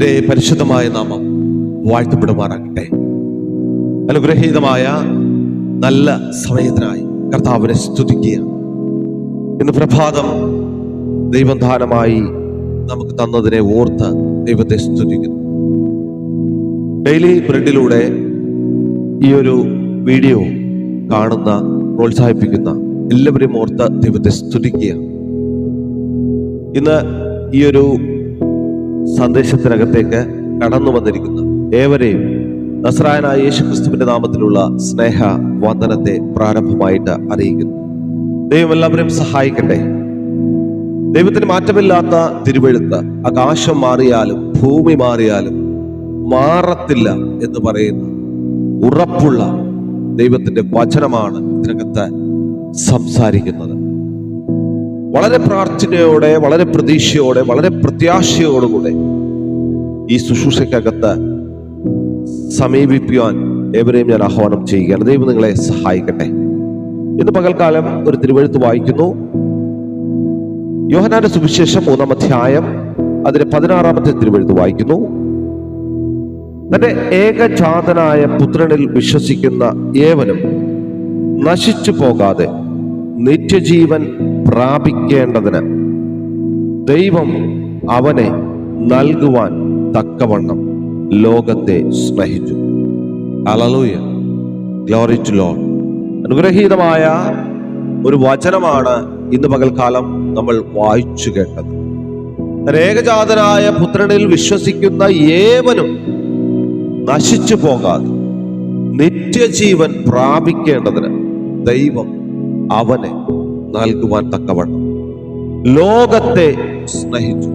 ദൈവത്തിന്റെ പരിശുദ്ധമായ നാമം വാഴ്ത്തപ്പെടുമാറാകട്ടെ. അനുഗ്രഹീതമായ നല്ല സമയത്തിനായി കർത്താവിനെ സ്തുതിക്കുക. ഇന്ന് പ്രഭാതം ദൈവധാനമായി നമുക്ക് തന്നതിനെ ഓർത്ത് ദൈവത്തെ സ്തുതിക്കുന്നു. ഡെയിലി ബ്രെഡിലൂടെ ഈ ഒരു വീഡിയോ കാണുന്ന പ്രോത്സാഹിപ്പിക്കുന്ന എല്ലാവരെയും ഓർത്ത് ദൈവത്തെ സ്തുതിക്കുക. ഇന്ന് ഈ ഒരു സന്ദേശത്തിനകത്തേക്ക് കടന്നു വന്നിരിക്കുന്നു. ഏവരെയും നസ്രായനായ യേശുക്രിസ്തുവിന്റെ നാമത്തിലുള്ള സ്നേഹ വന്ദനത്തെ പ്രാരംഭമായിട്ട് അറിയിക്കുന്നു. ദൈവം എല്ലാവരെയും സഹായിക്കട്ടെ. ദൈവത്തിന് മാറ്റമില്ലാത്ത തിരുവെഴുത്ത് ആകാശം മാറിയാലും ഭൂമി മാറിയാലും മാറത്തില്ല എന്ന് പറയുന്ന ഉറപ്പുള്ള ദൈവത്തിന്റെ വചനമാണ് ഇതിനകത്ത് സംസാരിക്കുന്നത്. വളരെ പ്രാർത്ഥനയോടെ വളരെ പ്രതീക്ഷയോടെ വളരെ പ്രത്യാശയോടുകൂടെ ഈ ശുശ്രൂഷയ്ക്കകത്ത് സമീപിക്കുവാൻ ഏവരെയും ഞാൻ ആഹ്വാനം ചെയ്യുകയാണ്. ദൈവം നിങ്ങളെ സഹായിക്കട്ടെ. ഇന്ന് പകൽക്കാലം ഒരു തിരുവഴുത്ത് വായിക്കുന്നു. യോഹനാന്റെ സുവിശേഷം മൂന്നാം അധ്യായം അതിന്റെ പതിനാറാമത്തെ തിരുവഴുത്ത് വായിക്കുന്നു. തന്റെ ഏകജാതനായ പുത്രനിൽ വിശ്വസിക്കുന്ന ഏവനും നശിച്ചു പോകാതെ നിത്യജീവൻ പ്രാപിക്കേണ്ടതിന് ദൈവം അവനെ നൽകുവാൻ തക്കവണ്ണം ലോകത്തെ സ്നേഹിച്ചു. അലലൂയ ഗ്ലോറി ടു അനുഗ്രഹീതമായ ഒരു വചനമാണ് ഇന്ന് പകൽക്കാലം നമ്മൾ വായിച്ചു കേട്ടത്. രേഖജാതനായ പുത്രനിൽ വിശ്വസിക്കുന്ന ഏവനും നശിച്ചു പോകാതെ നിത്യജീവൻ പ്രാപിക്കേണ്ടതിന് ദൈവം അവനെ നൽകുവാൻ തക്കവണ്ണം ലോകത്തെ സ്നേഹിച്ചു.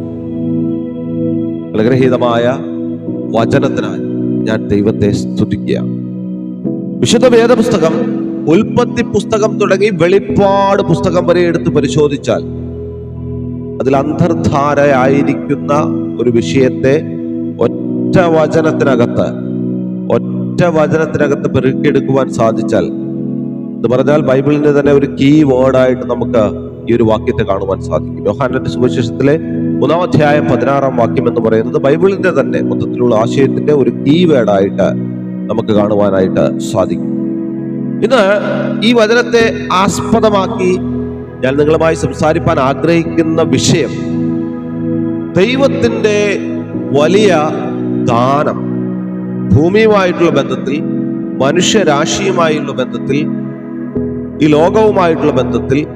അനുഗ്രഹീതമായ വചനത്തിനായി ഞാൻ ദൈവത്തെ സ്തുതിക്കുക വിശുദ്ധ വേദപുസ്തകം ഉൽപ്പത്തി പുസ്തകം തുടങ്ങി വെളിപ്പാട് പുസ്തകം വരെ എടുത്ത് പരിശോധിച്ചാൽ അതിൽ അന്തർധാരയായിരിക്കുന്ന ഒരു വിഷയത്തെ ഒറ്റ വചനത്തിനകത്ത് ഒറ്റ വചനത്തിനകത്ത് പെറുക്കിയെടുക്കുവാൻ സാധിച്ചാൽ എന്ന് പറഞ്ഞാൽ ബൈബിളിന്റെ തന്നെ ഒരു കീ വേർഡായിട്ട് നമുക്ക് ഈ ഒരു വാക്യത്തെ കാണുവാൻ സാധിക്കും. യോഹാനന്റെ സുവിശേഷത്തിലെ മൂന്നാം അധ്യായം പതിനാറാം വാക്യം എന്ന് പറയുന്നത് ബൈബിളിന്റെ തന്നെ മൊത്തത്തിലുള്ള ആശയത്തിന്റെ ഒരു കീ വേർഡായിട്ട് നമുക്ക് കാണുവാനായിട്ട് സാധിക്കും. ഇന്ന് ഈ വചനത്തെ ആസ്പദമാക്കി ഞാൻ നിങ്ങളുമായി സംസാരിപ്പാൻ ആഗ്രഹിക്കുന്ന വിഷയം ദൈവത്തിന്റെ വലിയ ദാനം ഭൂമിയുമായിട്ടുള്ള ബന്ധത്തിൽ മനുഷ്യരാശിയുമായുള്ള ബന്ധത്തിൽ ഈ ലോകവുമായിട്ടുള്ള ബന്ധത്തിൽ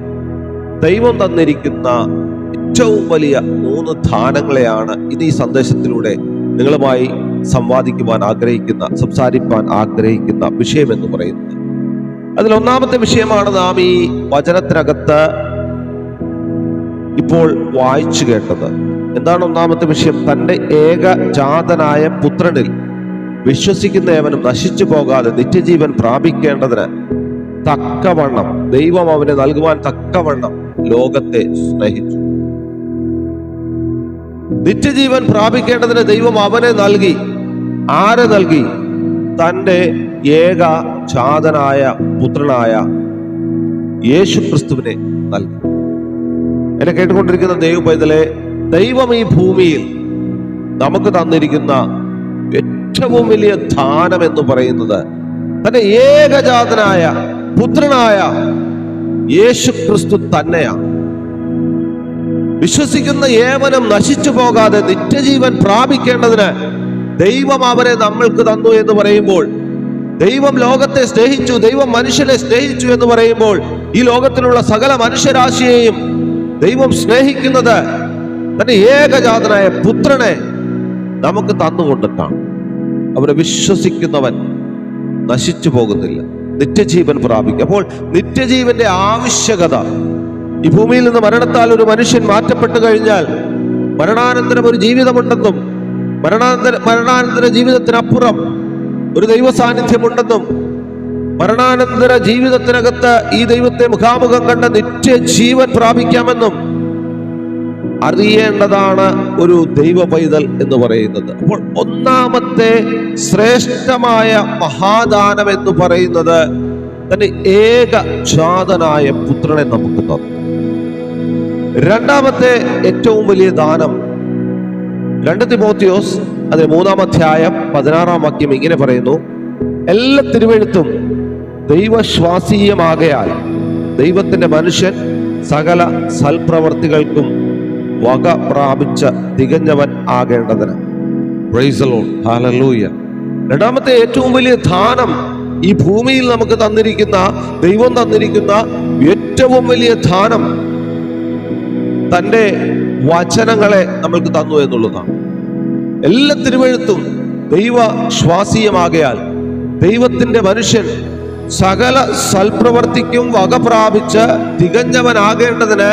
ദൈവം തന്നിരിക്കുന്ന ഏറ്റവും വലിയ മൂന്ന് ധാനങ്ങളെയാണ് ഇത് ഈ സന്ദേശത്തിലൂടെ നിങ്ങളുമായി സംവാദിക്കുവാൻ ആഗ്രഹിക്കുന്ന സംസാരിപ്പാൻ ആഗ്രഹിക്കുന്ന വിഷയം എന്ന് പറയുന്നത്. അതിൽ ഒന്നാമത്തെ വിഷയമാണ് നാം ഈ വചനത്തിനകത്ത് ഇപ്പോൾ വായിച്ചു കേട്ടത്. എന്താണ് ഒന്നാമത്തെ വിഷയം? തന്റെ ഏകജാതനായ പുത്രനിൽ വിശ്വസിക്കുന്ന ഏവനും നശിച്ചു പോകാതെ നിത്യജീവൻ പ്രാപിക്കേണ്ടതിന് തക്കവണ്ണം ദൈവം അവനെ നൽകുവാൻ തക്കവണ്ണം ലോകത്തെ സ്നേഹിച്ചു. നിത്യജീവൻ പ്രാപിക്കേണ്ടതിന് ദൈവം അവനെ നൽകി. ആരെ നൽകി? തന്റെ ഏക ജാതനായ പുത്രനായ യേശു ക്രിസ്തുവിനെ നൽകി. എന്നെ കേട്ടുകൊണ്ടിരിക്കുന്ന ദൈവ പൈതലെ ദൈവം ഈ ഭൂമിയിൽ നമുക്ക് തന്നിരിക്കുന്ന ഏറ്റവും വലിയ ദാനം എന്ന് പറയുന്നത് തന്റെ ഏകജാതനായ പുത്രനായ യേശു ക്രിസ്തു തന്നെയാണ്. വിശ്വസിക്കുന്ന ഏവനും നശിച്ചു പോകാതെ നിത്യജീവൻ പ്രാപിക്കേണ്ടതിന് ദൈവം അവരെ നമ്മൾക്ക് തന്നു എന്ന് പറയുമ്പോൾ ദൈവം ലോകത്തെ സ്നേഹിച്ചു ദൈവം മനുഷ്യനെ സ്നേഹിച്ചു എന്ന് പറയുമ്പോൾ ഈ ലോകത്തിലുള്ള സകല മനുഷ്യരാശിയെയും ദൈവം സ്നേഹിക്കുന്നത് തന്റെ ഏകജാതനായ പുത്രനെ നമുക്ക് തന്നുകൊണ്ടിട്ടാണ് അവരെ വിശ്വസിക്കുന്നവൻ നശിച്ചു പോകുന്നില്ല. നിത്യജീവൻ പ്രാപിക്കും. അപ്പോൾ നിത്യജീവന്റെ ആവശ്യകത ഈ ഭൂമിയിൽ നിന്ന് മരണത്താൽ ഒരു മനുഷ്യൻ മാറ്റപ്പെട്ടു കഴിഞ്ഞാൽ മരണാനന്തരം ഒരു ജീവിതമുണ്ടെന്നും മരണാനന്തര മരണാനന്തര ജീവിതത്തിനപ്പുറം ഒരു ദൈവ സാന്നിധ്യമുണ്ടെന്നും മരണാനന്തര ജീവിതത്തിനകത്ത് ഈ ദൈവത്തെ മുഖാമുഖം കണ്ട നിത്യജീവൻ പ്രാപിക്കാമെന്നും അറിയേണ്ടതാണ് ഒരു ദൈവ പൈതൽ എന്ന് പറയുന്നത്. അപ്പോൾ ഒന്നാമത്തെ ശ്രേഷ്ഠമായ മഹാദാനം എന്ന് പറയുന്നത് തന്നെ ഏക ജാതനായ പുത്രനെ നമുക്ക് തന്നു. രണ്ടാമത്തെ ഏറ്റവും വലിയ ദാനം രണ്ട് തിമോത്തിയോസ് അതിന് മൂന്നാം അധ്യായം പതിനാറാം വാക്യം ഇങ്ങനെ പറയുന്നു എല്ലാ തിരുവെഴുത്തും ദൈവശ്വാസീയമാകയാൽ ദൈവത്തിന്റെ മനുഷ്യൻ സകല സൽപ്രവർത്തികൾക്കും വക പ്രാപിച്ച തികഞ്ഞവൻ ആകേണ്ടതിന്. രണ്ടാമത്തെ ഏറ്റവും വലിയ ധാനം ഈ ഭൂമിയിൽ നമുക്ക് തന്നിരിക്കുന്ന ദൈവം തന്നിരിക്കുന്ന ഏറ്റവും വലിയ ധാനം തന്റെ വചനങ്ങളെ നമ്മൾക്ക് തന്നു എന്നുള്ളതാണ്. എല്ലാ തിരുവഴുത്തും ദൈവ ശ്വാസീയമാകയാൽ ദൈവത്തിന്റെ മനുഷ്യൻ സകല സൽപ്രവർത്തിക്കും വക പ്രാപിച്ച് തികഞ്ഞവനാകേണ്ടതിന്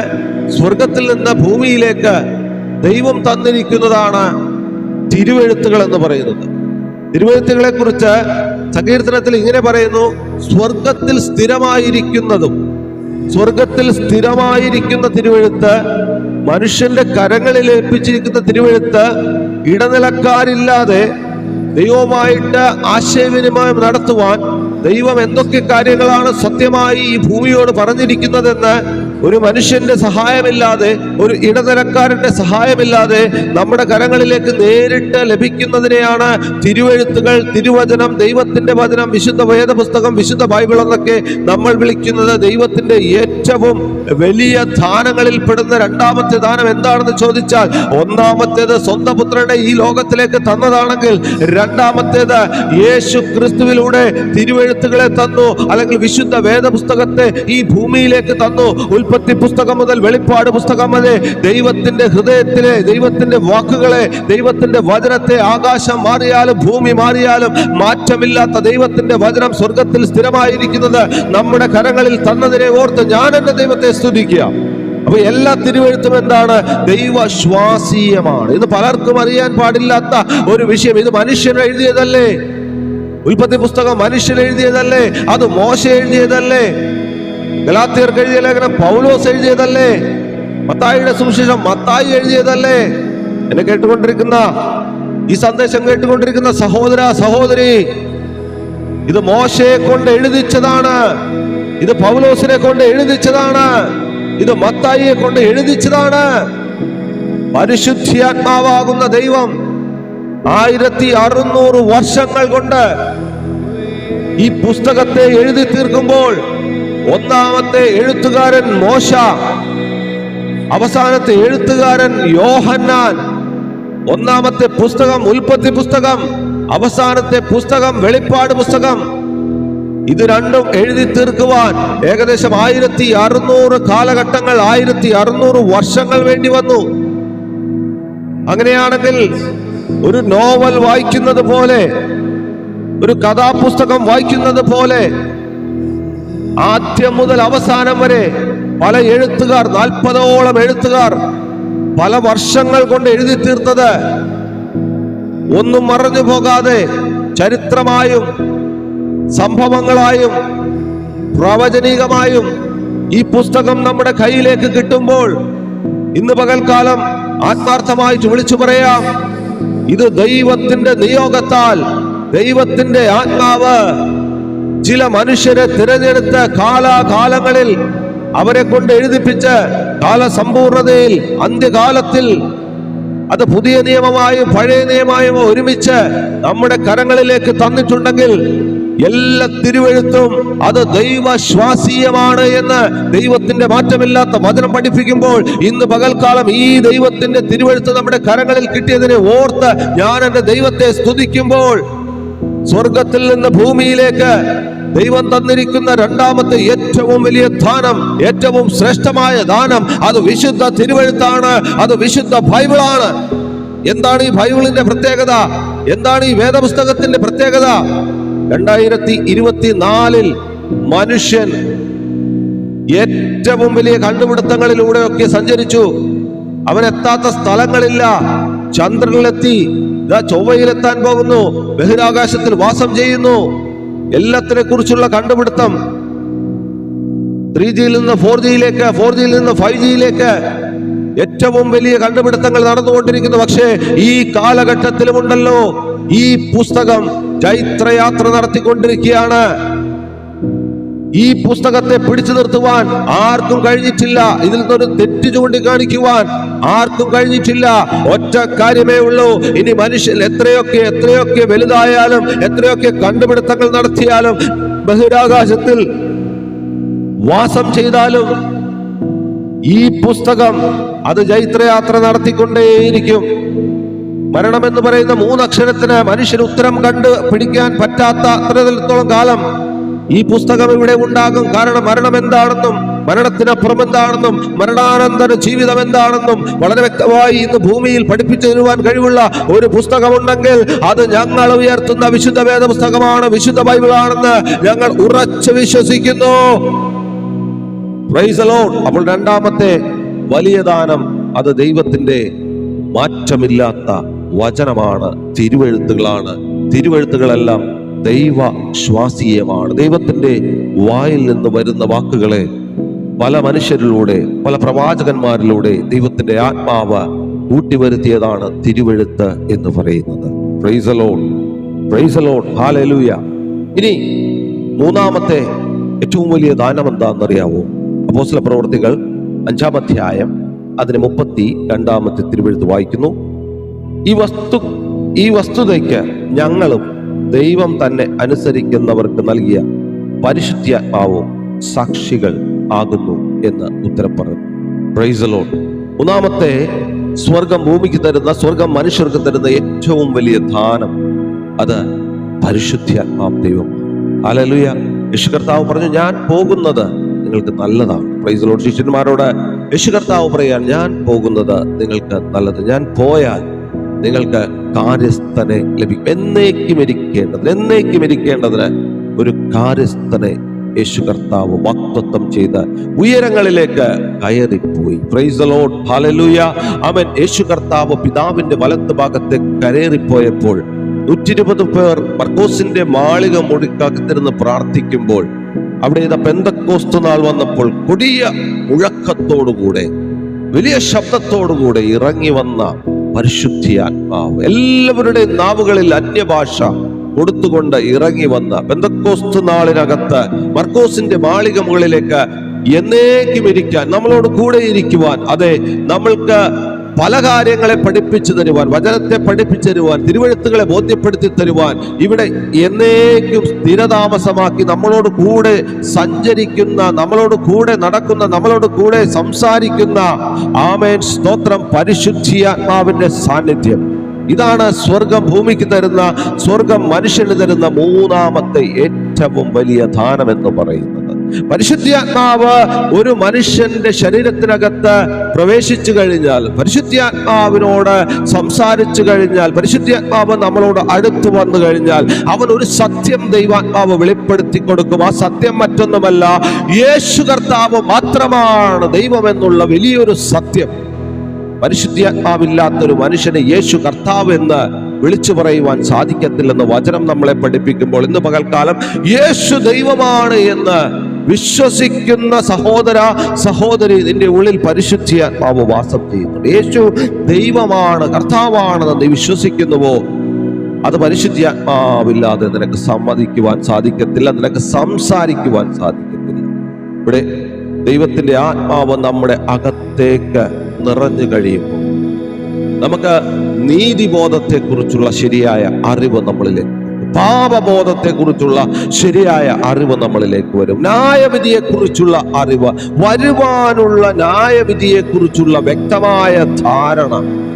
സ്വർഗത്തിൽ നിന്ന് ഭൂമിയിലേക്ക് ദൈവം തന്നിരിക്കുന്നതാണ് തിരുവെഴുത്തുകൾ എന്ന് പറയുന്നത്. തിരുവെഴുത്തുകളെ കുറിച്ച് സങ്കീർത്തനത്തിൽ ഇങ്ങനെ പറയുന്നു സ്വർഗത്തിൽ സ്ഥിരമായിരിക്കുന്നതും സ്വർഗത്തിൽ സ്ഥിരമായിരിക്കുന്ന തിരുവെഴുത്ത് മനുഷ്യന്റെ കരങ്ങളിൽ ഏൽപ്പിച്ചിരിക്കുന്ന തിരുവെഴുത്ത് ഇടനിലക്കാരില്ലാതെ ദൈവമായിട്ട് ആശയവിനിമയം നടത്തുവാൻ ദൈവം എന്തൊക്കെ കാര്യങ്ങളാണ് സത്യമായി ഈ ഭൂമിയോട് പറഞ്ഞിരിക്കുന്നതെന്ന് ഒരു മനുഷ്യന്റെ സഹായമില്ലാതെ ഒരു ഇടനിലക്കാരന്റെ സഹായമില്ലാതെ നമ്മുടെ കരങ്ങളിലേക്ക് നേരിട്ട് ലഭിക്കുന്നതിനെയാണ് തിരുവെഴുത്തുകൾ തിരുവചനം ദൈവത്തിന്റെ വചനം വിശുദ്ധ വേദപുസ്തകം വിശുദ്ധ ബൈബിൾ എന്നൊക്കെ നമ്മൾ വിളിക്കുന്നത് ദൈവത്തിന്റെ ഏറ്റവും വലിയ ദാനങ്ങളിൽ പെടുന്ന രണ്ടാമത്തെ ദാനം എന്താണെന്ന് ചോദിച്ചാൽ ഒന്നാമത്തേത് സ്വന്തം പുത്രനെ ഈ ലോകത്തിലേക്ക് തന്നതാണെങ്കിൽ രണ്ടാമത്തേത് യേശു ക്രിസ്തുവിലൂടെ തിരുവെഴുത്തുകളെ തന്നു അല്ലെങ്കിൽ വിശുദ്ധ വേദപുസ്തകത്തെ ഈ ഭൂമിയിലേക്ക് തന്നു. ഉൽപ്പത്തി പുസ്തകം മുതൽ വെളിപ്പാട് പുസ്തകം വരെ ദൈവത്തിന്റെ ഹൃദയത്തിലെ ദൈവത്തിന്റെ വാക്കുകളെ ദൈവത്തിന്റെ വചനത്തെ ആകാശം മാറിയാലും ഭൂമി മാറിയാലും മാറ്റമില്ലാത്ത ദൈവത്തിന്റെ വചനം സ്വർഗത്തിൽ സ്ഥിരമായിരിക്കുന്നത് നമ്മുടെ കരങ്ങളിൽ തന്നതിനെ ഓർത്ത് ഞാൻ എന്റെ ദൈവത്തെ സ്തുതിക്കുക. അപ്പൊ എല്ലാ തിരുവഴുത്തും എന്താണ്? ദൈവശ്വാസീയമാണ്. ഇത് പലർക്കും അറിയാൻ പാടില്ലാത്ത ഒരു വിഷയം. ഇത് മനുഷ്യൻ എഴുതിയതല്ലേ? ഉൽപ്പത്തി പുസ്തകം മനുഷ്യൻ എഴുതിയതല്ലേ? അത് മോശ എഴുതിയതല്ലേ? ഗലാത്തിയർക്ക് എഴുതിയ ലേഖനം പൗലോസ് എഴുതിയതല്ലേ? മത്തായിയുടെ സുവിശേഷം മത്തായി എഴുതിയതല്ലേ? എന്നെ കേട്ടുകൊണ്ടിരിക്കുന്ന ഈ സന്ദേശം കേട്ടുകൊണ്ടിരിക്കുന്ന സഹോദര സഹോദരി ഇത് മോശയെ കൊണ്ട് എഴുതിച്ചതാണ്. ഇത് പൗലോസിനെ കൊണ്ട് എഴുതിച്ചതാണ്. ഇത് മത്തായിയെ കൊണ്ട് എഴുതിച്ചതാണ്. പരിശുദ്ധിയാത്മാവാകുന്ന ദൈവം ആയിരത്തി അറുന്നൂറ് വർഷങ്ങൾ കൊണ്ട് ഈ പുസ്തകത്തെ എഴുതി തീർക്കുമ്പോൾ ഒന്നാമത്തെ എഴുത്തുകാരൻ മോശ അവസാനത്തെ എഴുത്തുകാരൻ യോഹന്നാൻ ഒന്നാമത്തെ പുസ്തകം ഉൽപ്പത്തി പുസ്തകം അവസാനത്തെ പുസ്തകം വെളിപ്പാട് പുസ്തകം. ഇത് രണ്ടും എഴുതി തീർക്കുവാൻ ഏകദേശം ആയിരത്തി അറുന്നൂറ് കാലഘട്ടങ്ങൾ ആയിരത്തി അറുന്നൂറ് വർഷങ്ങൾ വേണ്ടി വന്നു. അങ്ങനെയാണെങ്കിൽ ഒരു നോവൽ വായിക്കുന്നത് പോലെ ഒരു കഥാപുസ്തകം വായിക്കുന്നത് പോലെ ആദ്യം മുതൽ അവസാനം വരെ പല എഴുത്തുകാർ നാൽപ്പതോളം എഴുത്തുകാർ പല വർഷങ്ങൾ കൊണ്ട് എഴുതി തീർത്തത്. ഒന്നും മറഞ്ഞു പോകാതെ ചരിത്രമായും സംഭവങ്ങളായും പ്രവചനീകമായും ഈ പുസ്തകം നമ്മുടെ കയ്യിലേക്ക് കിട്ടുമ്പോൾ ഇന്ന് പകൽക്കാലം ആത്മാർത്ഥമായിട്ട് വിളിച്ചു പറയാം. ഇത് ദൈവത്തിന്റെ നിയോഗത്താൽ ദൈവത്തിന്റെ ആത്മാവ് ചില മനുഷ്യരെ തിരഞ്ഞെടുത്ത കാലാകാലങ്ങളിൽ അവരെ കൊണ്ട് എഴുതിപ്പിച്ച് കാലസമ്പൂർണതയിൽ അന്ത്യകാലത്തിൽ അത് പുതിയ നിയമമായും പഴയ നിയമമായും ഒരുമിച്ച് നമ്മുടെ കരങ്ങളിലേക്ക് തന്നിട്ടുണ്ടെങ്കിൽ എല്ലാ തിരുവഴുത്തും അത് ദൈവശ്വാസീയമാണ് എന്ന് ദൈവത്തിന്റെ മാറ്റമില്ലാത്ത വചനം പഠിപ്പിക്കുമ്പോൾ ഇന്ന് പകൽക്കാലം ഈ ദൈവത്തിന്റെ തിരുവഴുത്ത് നമ്മുടെ കരങ്ങളിൽ കിട്ടിയതിനെ ഓർത്ത് ഞാൻ എന്റെ ദൈവത്തെ സ്തുതിക്കുമ്പോൾ സ്വർഗത്തിൽ നിന്ന് ഭൂമിയിലേക്ക് ദൈവം തന്നിരിക്കുന്ന രണ്ടാമത്തെ ഏറ്റവും വലിയ ദാനം ഏറ്റവും ശ്രേഷ്ഠമായ ദാനം അത് വിശുദ്ധ തിരുവഴുത്താണ് അത് വിശുദ്ധ ബൈബിളാണ്. എന്താണ് ഈ ബൈബിളിന്റെ പ്രത്യേകത? എന്താണ് ഈ വേദപുസ്തകത്തിന്റെ പ്രത്യേകത? രണ്ടായിരത്തി ഇരുപത്തിനാലിൽ മനുഷ്യൻ ഏറ്റവും വലിയ കണ്ടുപിടുത്തങ്ങളിലൂടെയൊക്കെ സഞ്ചരിച്ചു. അവൻ എത്താത്ത സ്ഥലങ്ങളില്ല. ചന്ദ്രനിലെത്തി ചൊവ്വയിലെത്താൻ പോകുന്നു. ബഹിരാകാശത്തിൽ വാസം ചെയ്യുന്നു. എല്ലാത്തിനെ കുറിച്ചുള്ള കണ്ടുപിടുത്തം. ത്രീ ജിയിൽ നിന്ന് ഫോർ ജിയിലേക്ക് ഫോർ ജിയിൽ നിന്ന് ഫൈവ് ജിയിലേക്ക് ഏറ്റവും വലിയ കണ്ടുപിടുത്തങ്ങൾ നടന്നുകൊണ്ടിരിക്കുന്നു. പക്ഷേ ഈ കാലഘട്ടത്തിലുമുണ്ടല്ലോ. ഈ പുസ്തകം ചൈത്രയാത്ര നടത്തിക്കൊണ്ടിരിക്കുകയാണ്. ഈ പുസ്തകത്തെ പിടിച്ചു നിർത്തുവാൻ ആർക്കും കഴിഞ്ഞിട്ടില്ല. ഇതിൽ നിന്നൊരു തെറ്റ് ചൂണ്ടിക്കാണിക്കുവാൻ ആർക്കും കഴിഞ്ഞിട്ടില്ല. ഒറ്റ കാര്യമേ ഉള്ളൂ. ഇനി മനുഷ്യൻ എത്രയൊക്കെ എത്രയൊക്കെ വലുതായാലും എത്രയൊക്കെ കണ്ടുപിടുത്തങ്ങൾ നടത്തിയാലും ബഹിരാകാശത്തിൽ വാസം ചെയ്താലും ഈ പുസ്തകം അത് ജൈത്രയാത്ര നടത്തിക്കൊണ്ടേയിരിക്കും. മരണം എന്ന് പറയുന്ന മൂന്നക്ഷരത്തിന് മനുഷ്യന് ഉത്തരം കണ്ട് പിടിക്കാൻ പറ്റാത്ത അത്രത്തോളം കാലം ഈ പുസ്തകം ഇവിടെ ഉണ്ടാകും കാരണം മരണം എന്താണെന്നും മരണത്തിനപ്പുറം എന്താണെന്നും മരണാനന്തര ജീവിതം എന്താണെന്നും വളരെ വ്യക്തമായി ഇന്ന് ഭൂമിയിൽ പഠിപ്പിച്ചു തരുവാൻ കഴിവുള്ള ഒരു പുസ്തകമുണ്ടെങ്കിൽ അത് ഞങ്ങൾ ഉയർത്തുന്ന വിശുദ്ധ വേദ പുസ്തകമാണ് വിശുദ്ധ ബൈബിളാണെന്ന് ഞങ്ങൾ ഉറച്ചു വിശ്വസിക്കുന്നു. അപ്പോൾ രണ്ടാമത്തെ വലിയ ദാനം അത് ദൈവത്തിന്റെ മാറ്റമില്ലാത്ത വചനമാണ് തിരുവെഴുത്തുകളാണ്. തിരുവെഴുത്തുകളെല്ലാം ദൈവ ശ്വാസീയമാണ് ദൈവത്തിന്റെ വായിൽ നിന്ന് വരുന്ന വാക്കുകളെ പല മനുഷ്യരിലൂടെ പല പ്രവാചകന്മാരിലൂടെ ദൈവത്തിന്റെ ആത്മാവ് കൂട്ടിവരുത്തിയതാണ് തിരുവെഴുത്ത് എന്ന് പറയുന്നത്. ഇനി മൂന്നാമത്തെ ഏറ്റവും വലിയ ദാനം എന്താണെന്നറിയാവോ? അപ്പോസ്ല പ്രവർത്തികൾ അഞ്ചാം അധ്യായം അതിന് മുപ്പത്തി രണ്ടാമത്തെ തിരുവെഴുത്ത് വായിക്കുന്നു. ഈ വസ്തു ഈ വസ്തുതയ്ക്ക് ഞങ്ങളും ദൈവം തന്നെ അനുസരിക്കുന്നവർക്ക് നൽകിയ പരിശുദ്ധാത്മാവും സാക്ഷികൾ ആകുന്നു എന്ന് ഉത്തരം പറഞ്ഞു. പ്രൈസലോൺ മൂന്നാമത്തെ സ്വർഗം ഭൂമിക്ക് തരുന്ന സ്വർഗം മനുഷ്യർക്ക് തരുന്ന ഏറ്റവും വലിയ ദാനം അത് പരിശുദ്ധാത്മാവ് ദൈവം. അലലുയ യേശു കർത്താവ് പറഞ്ഞു ഞാൻ പോകുന്നത് നിങ്ങൾക്ക് നല്ലതാണ്. പ്രൈസലോൺ ശിഷ്യന്മാരോട് യേശു കർത്താവ് പറയാൻ ഞാൻ പോകുന്നത് നിങ്ങൾക്ക് നല്ലത്. ഞാൻ പോയാൽ നിങ്ങൾക്ക് കാര്യസ്ഥനെ ലഭിക്കും. എന്നേക്കും ഇരിക്കേണ്ടതിന് എന്നേക്കും ഇരിക്കേണ്ടതിന് ഒരു കാര്യസ്ഥനെ യേശു കർത്താവ് വാക്തത്വം ചെയ്ത് ഉയരങ്ങളിലേക്ക് കയറിപ്പോയി. അവൻ യേശു കർത്താവ് പിതാവിന്റെ വലത്ത് ഭാഗത്ത് കയറിപ്പോയപ്പോൾ നൂറ്റി ഇരുപത് പേർ മർക്കോസിന്റെ മാളിക മുടിക്കകത്തിരുന്ന് പ്രാർത്ഥിക്കുമ്പോൾ അവിടെ ഇതാ നാൾ വന്നപ്പോൾ കൊടിയ മുഴക്കത്തോടുകൂടെ വലിയ ശബ്ദത്തോടുകൂടെ ഇറങ്ങി വന്ന പരിശുദ്ധിയാത്മാവ്. എല്ലാവരുടെയും നാവുകളിൽ അന്യഭാഷ കൊടുത്തുകൊണ്ട് ഇറങ്ങി വന്ന ബന്ധക്കോസ്തു നാളിനകത്ത് മർക്കോസിന്റെ മാളിക മുകളിലേക്ക് എന്നേക്കും ഇരിക്കാൻ നമ്മളോട് കൂടെ ഇരിക്കുവാൻ അതെ നമ്മൾക്ക് പല കാര്യങ്ങളെ പഠിപ്പിച്ചു തരുവാൻ വചനത്തെ പഠിപ്പിച്ചു തരുവാൻ തിരുവഴുത്തുകളെ ബോധ്യപ്പെടുത്തി തരുവാൻ ഇവിടെ എന്നേക്കും സ്ഥിരതാമസമാക്കി നമ്മളോട് കൂടെ സഞ്ചരിക്കുന്ന നമ്മളോട് കൂടെ നടക്കുന്ന നമ്മളോട് കൂടെ സംസാരിക്കുന്ന ആമേൻ. സ്തോത്രം പരിശുദ്ധിയാത്മാവിന്റെ സാന്നിധ്യം. ഇതാണ് സ്വർഗം ഭൂമിക്ക് തരുന്ന സ്വർഗം മനുഷ്യന് തരുന്ന മൂന്നാമത്തെ ഏറ്റവും വലിയ ദാനം എന്ന് പറയുന്നത്. പരിശുദ്ധാത്മാവ് ഒരു മനുഷ്യന്റെ ശരീരത്തിനകത്ത് പ്രവേശിച്ചു കഴിഞ്ഞാൽ പരിശുദ്ധാത്മാവിനോട് സംസാരിച്ചു കഴിഞ്ഞാൽ പരിശുദ്ധാത്മാവ് നമ്മളോട് അടുത്തു വന്നു കഴിഞ്ഞാൽ അവൻ ഒരു സത്യം ദൈവാത്മാവ് വെളിപ്പെടുത്തി കൊടുക്കും. ആ സത്യം മറ്റൊന്നുമല്ല യേശു കർത്താവ് മാത്രമാണ് ദൈവമെന്നുള്ള വലിയൊരു സത്യം. പരിശുദ്ധാത്മാവില്ലാത്ത ഒരു മനുഷ്യനെ യേശു കർത്താവ് എന്ന് വിളിച്ചു പറയുവാൻ സാധിക്കത്തില്ലെന്ന് വചനം നമ്മളെ പഠിപ്പിക്കുമ്പോൾ ഇന്ന് പകൽക്കാലം യേശു ദൈവമാണ് എന്ന് വിശ്വസിക്കുന്ന സഹോദര സഹോദരി നിന്റെ ഉള്ളിൽ പരിശുദ്ധിയാത്മാവ് വാസം ചെയ്യുന്നുണ്ട്. യേശു ദൈവമാണ് കർത്താവാണെന്ന് നീ വിശ്വസിക്കുന്നുവോ? അത് പരിശുദ്ധാത്മാവില്ലാതെ നിനക്ക് സമ്മതിക്കുവാൻ സാധിക്കത്തില്ല നിനക്ക് സംസാരിക്കുവാൻ സാധിക്കത്തില്ല. ഇവിടെ ദൈവത്തിന്റെ ആത്മാവ് നമ്മുടെ അകത്തേക്ക് നിറഞ്ഞു കഴിയുമ്പോൾ നമുക്ക് നീതിബോധത്തെക്കുറിച്ചുള്ള ശരിയായ അറിവ് നമ്മളിലേക്ക് പാപബോധത്തെ കുറിച്ചുള്ള ശരിയായ അറിവ് നമ്മളിലേക്ക് വരും. ന്യായവിധിയെക്കുറിച്ചുള്ള അറിവ് വരുവാനുള്ള ന്യായവിധിയെക്കുറിച്ചുള്ള വ്യക്തമായ ധാരണ.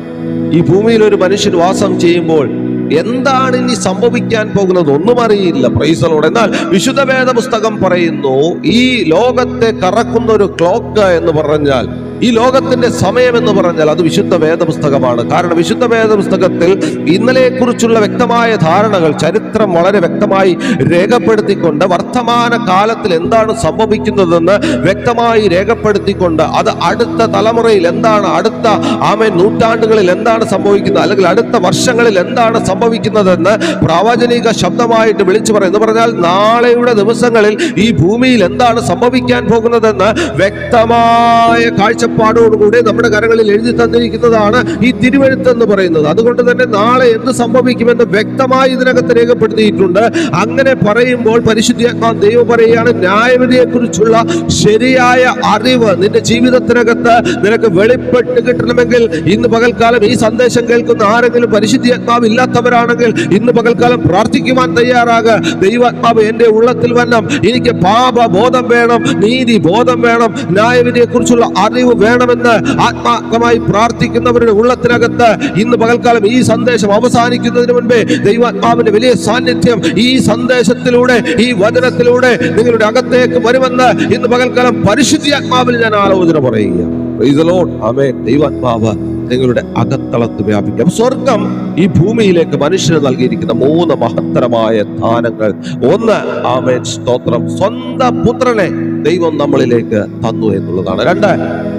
ഈ ഭൂമിയിൽ ഒരു മനുഷ്യൻ വാസം ചെയ്യുമ്പോൾ എന്താണ് ഇനി സംഭവിക്കാൻ പോകുന്നത് ഒന്നും അറിയില്ല. പ്രൈസലോട് എന്നാൽ വിശുദ്ധ വേദ പുസ്തകം പറയുന്നു ഈ ലോകത്തെ കറക്കുന്ന ഒരു ക്ലോക്ക് എന്ന് പറഞ്ഞാൽ ഈ ലോകത്തിന്റെ സമയം എന്ന് പറഞ്ഞാൽ അത് വിശുദ്ധ വേദപുസ്തകമാണ്. കാരണം വിശുദ്ധ വേദപുസ്തകത്തിൽ ഇന്നലെക്കുറിച്ചുള്ള വ്യക്തമായ ധാരണകൾ ചരിത്രം വളരെ വ്യക്തമായി രേഖപ്പെടുത്തിക്കൊണ്ട് വർത്തമാന കാലത്തിൽ എന്താണ് സംഭവിക്കുന്നതെന്ന് വ്യക്തമായി രേഖപ്പെടുത്തിക്കൊണ്ട് അത് അടുത്ത തലമുറയിൽ എന്താണ് അടുത്ത ആമേ നൂറ്റാണ്ടുകളിൽ എന്താണ് സംഭവിക്കുന്നത് അല്ലെങ്കിൽ അടുത്ത വർഷങ്ങളിൽ എന്താണ് സംഭവിക്കുന്നതെന്ന് പ്രാവചനിക ശബ്ദമായിട്ട് വിളിച്ചു പറയും എന്ന് പറഞ്ഞാൽ നാളെയുടെ ദിവസങ്ങളിൽ ഈ ഭൂമിയിൽ എന്താണ് സംഭവിക്കാൻ പോകുന്നതെന്ന് വ്യക്തമായ കാഴ്ചപ്പാട് കാഴ്ചപ്പാടോടുകൂടി നമ്മുടെ കരങ്ങളിൽ എഴുതി തന്നിരിക്കുന്നതാണ് ഈ തിരുവഴുത്ത് എന്ന് പറയുന്നത്. അതുകൊണ്ട് തന്നെ നാളെ എന്ത് സംഭവിക്കുമെന്ന് വ്യക്തമായി ഇതിനകത്ത് രേഖപ്പെടുത്തിയിട്ടുണ്ട്. അങ്ങനെ പറയുമ്പോൾ പരിശുദ്ധിയാക്കാൻ ദൈവം പറയുകയാണ് ന്യായവിധിയെ കുറിച്ചുള്ള ശരിയായ അറിവ് നിന്റെ ജീവിതത്തിനകത്ത് നിനക്ക് വെളിപ്പെട്ട് കിട്ടണമെങ്കിൽ ഇന്ന് പകൽക്കാലം ഈ സന്ദേശം കേൾക്കുന്ന ആരെങ്കിലും പരിശുദ്ധിയാക്കാവ് ഇല്ലാത്തവരാണെങ്കിൽ ഇന്ന് പകൽക്കാലം പ്രാർത്ഥിക്കുവാൻ തയ്യാറാകുക ദൈവാത്മാവ് എന്റെ ഉള്ളത്തിൽ വരണം. എനിക്ക് പാപ ബോധം വേണം നീതി ബോധം വേണം. ന്യായവിധിയെ കുറിച്ചുള്ള അറിവ് വേണമെന്ന് ആത്മാർത്ഥമായി പ്രാർത്ഥിക്കുന്നവരുടെ ഉള്ളത്തിനകത്ത് ഇന്ന് പകൽക്കാലം ഈ സന്ദേശം അവസാനിക്കുന്നതിന് മുൻപേ ദൈവാത്മാവിന്റെ വലിയ സാന്നിധ്യം ഈ സന്ദേശത്തിലൂടെ ഈ വചനത്തിലൂടെ നിങ്ങളുടെ അകത്തേക്ക് വരുമെന്ന് ഇന്ന് പകൽക്കാലം പരിശുദ്ധാത്മാവിൽ ഞാൻ ആലോചന പറയുക Praise the Lord. ആമേൻ. ദൈവാത്മാവ് നിങ്ങളുടെ അകത്തളത്ത് വ്യാപിക്കാം സ്വർഗം ഈ ഭൂമിയിലേക്ക് മനുഷ്യന് നൽകിയിരിക്കുന്ന മൂന്ന് മഹത്തരമായ ദാനങ്ങൾ ഒന്ന് ആമേൻ സ്തോത്രം സ്വന്തം പുത്രനെ ദൈവം നമ്മളിലേക്ക് തന്നു എന്നുള്ളതാണ്. രണ്ട്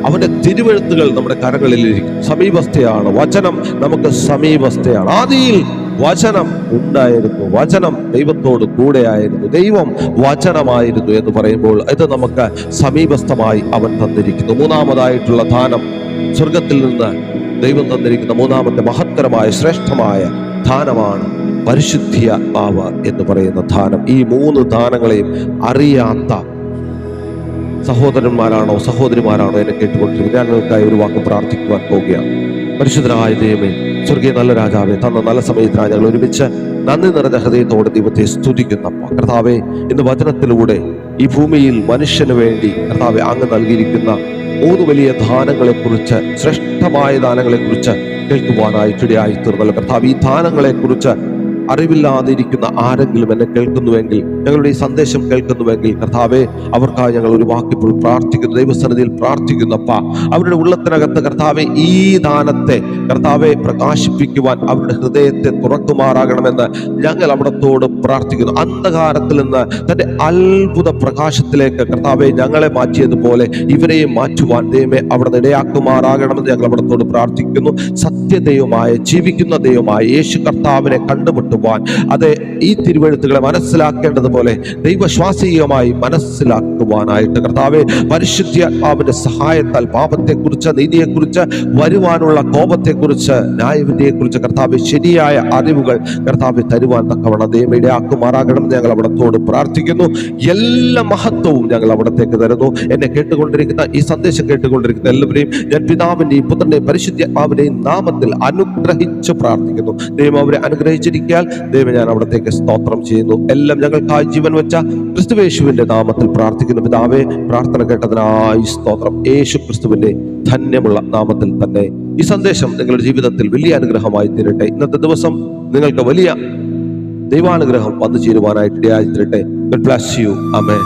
അവന്റെ തിരുവഴുത്തുകൾ നമ്മുടെ കരങ്ങളിലിരിക്കും. സമീപസ്ഥയാണ്. വചനം നമുക്ക് സമീപസ്ഥയാണ്. ആദിയിൽ വചനം ഉണ്ടായിരുന്നു. വചനം ദൈവത്തോട് കൂടെയായിരുന്നു. ദൈവം വചനമായിരുന്നു എന്ന് പറയുമ്പോൾ ഇത് നമുക്ക് സമീപസ്ഥമായി അവൻ തന്നിരിക്കുന്നു. മൂന്നാമതായിട്ടുള്ള ദാനം സ്വർഗത്തിൽ നിന്ന് ദൈവം തന്നിരിക്കുന്ന മൂന്നാമത്തെ മഹത്തരമായ ശ്രേഷ്ഠമായ ദാനമാണ് ആവ എന്ന് പറയുന്ന ദാനം ഈ മൂന്ന് ദാനങ്ങളെയും അറിയാത്ത സഹോദരന്മാരാണോ സഹോദരിമാരാണോ എന്നെ കേട്ടുകൊണ്ടിരിക്കുന്നത്? ഞാൻ നിങ്ങൾക്കായി ഒരു വാക്ക് പ്രാർത്ഥിക്കുവാൻ പോവുകയാണ്. പരിശുദ്ധനായ ദൈവമേ സ്വർഗീയ നല്ല രാജാവേ തന്ന നല്ല സമയത്തിനായി ഞങ്ങൾ ഒരുമിച്ച് നന്ദി നിറഞ്ഞ ഹൃദയത്തോടെ ദൈവത്തെ സ്തുതിക്കുന്നപ്പ. കർത്താവെ ഇന്ന് വചനത്തിലൂടെ ഈ ഭൂമിയിൽ മനുഷ്യന് വേണ്ടി കർത്താവെ അങ്ങ് നൽകിയിരിക്കുന്ന മൂന്ന് വലിയ ദാനങ്ങളെ കുറിച്ച് ശ്രേഷ്ഠമായ ദാനങ്ങളെ കുറിച്ച് കേൾക്കുവാനായിട്ട് ഇടയായി തീർന്നല്ലോ. കർത്താവ് ഈ ദാനങ്ങളെ കുറിച്ച് അറിവില്ലാതിരിക്കുന്ന ആരെങ്കിലും എന്നെ കേൾക്കുന്നുവെങ്കിൽ ഞങ്ങളുടെ ഈ സന്ദേശം കേൾക്കുന്നുവെങ്കിൽ കർത്താവെ അവർക്കായി ഞങ്ങൾ ഒരു വാക്കിപ്പോൾ പ്രാർത്ഥിക്കുന്നു. ദൈവസന്നിധിയിൽ പ്രാർത്ഥിക്കുന്നപ്പ. അവരുടെ ഉള്ളത്തിനകത്ത് കർത്താവെ ഈ ദാനത്തെ കർത്താവെ പ്രകാശിപ്പിക്കുവാൻ അവരുടെ ഹൃദയത്തെ തുറക്കുമാറാകണമെന്ന് ഞങ്ങൾ അവിടത്തോട് പ്രാർത്ഥിക്കുന്നു. അന്ധകാരത്തിൽ നിന്ന് തന്റെ അത്ഭുത പ്രകാശത്തിലേക്ക് കർത്താവെ ഞങ്ങളെ മാറ്റിയതുപോലെ ഇവരെയും മാറ്റുവാൻ ദൈവമേ അവിടെ ഇടയാക്കുമാറാകണമെന്ന് ഞങ്ങൾ അവിടത്തോട് പ്രാർത്ഥിക്കുന്നു. സത്യദൈവമായ ജീവിക്കുന്ന ദൈവമായ യേശു കർത്താവിനെ കണ്ടുമുട്ടുവാൻ അത് ഈ തിരുവഴുത്തുകളെ മനസ്സിലാക്കേണ്ടതുപോലെ ദൈവശ്വാസീയമായി മനസ്സിലാക്കുവാനായിട്ട്. കർത്താവെ പരിശുദ്ധാത്മാവിന്റെ സഹായത്താൽ പാപത്തെക്കുറിച്ച് നീതിയെക്കുറിച്ച് വരുവാനുള്ള കോപത്തെക്കുറിച്ച് ന്യായവിധിയെക്കുറിച്ച് കർത്താവ് ശരിയായ അറിവുകൾ കർത്താവ് തരുവാൻ തക്കവണ്ണം ദൈവം ഇടയാക്കുമാറാകണം എന്ന് ഞങ്ങൾ അവിടത്തോട് പ്രാർത്ഥിക്കുന്നു. എല്ലാ മഹത്വവും ഞങ്ങൾ അവിടത്തേക്ക് തരുന്നു. എന്നെ കേട്ടുകൊണ്ടിരിക്കുന്ന ഈ സന്ദേശം കേട്ടുകൊണ്ടിരിക്കുന്ന എല്ലാവരെയും ഞാൻ പിതാവിന്റെയും പുത്രന്റെയും പരിശുദ്ധാത്മാവിന്റെയും നാമത്തിൽ അനുഗ്രഹിച്ച് പ്രാർത്ഥിക്കുന്നു. ദൈവം അവരെ അനുഗ്രഹിച്ചിരിക്കാൻ ദൈവം ഞാൻ അവിടത്തേക്ക് സ്തോത്രം ചെയ്യുന്നു. എല്ലാം ഞങ്ങൾക്കായി ജീവൻ വെച്ച ക്രിസ്തുവേശുവിന്റെ നാമത്തിൽ പ്രാർത്ഥിക്കുന്നു. പിതാവേ പ്രാർത്ഥന കേട്ടതിനായി സ്തോത്രം. യേശു ക്രിസ്തുവിന്റെ ധന്യമുള്ള നാമത്തിൽ തന്നെ ഈ സന്ദേശം നിങ്ങളുടെ ജീവിതത്തിൽ വലിയ അനുഗ്രഹമായി തീരട്ടെ. ഇന്നത്തെ ദിവസം നിങ്ങൾക്ക് വലിയ ദൈവാനുഗ്രഹം വന്നു ചേരുവാനായിട്ട് ഇടയായി തീരട്ടെ. Bless you Amey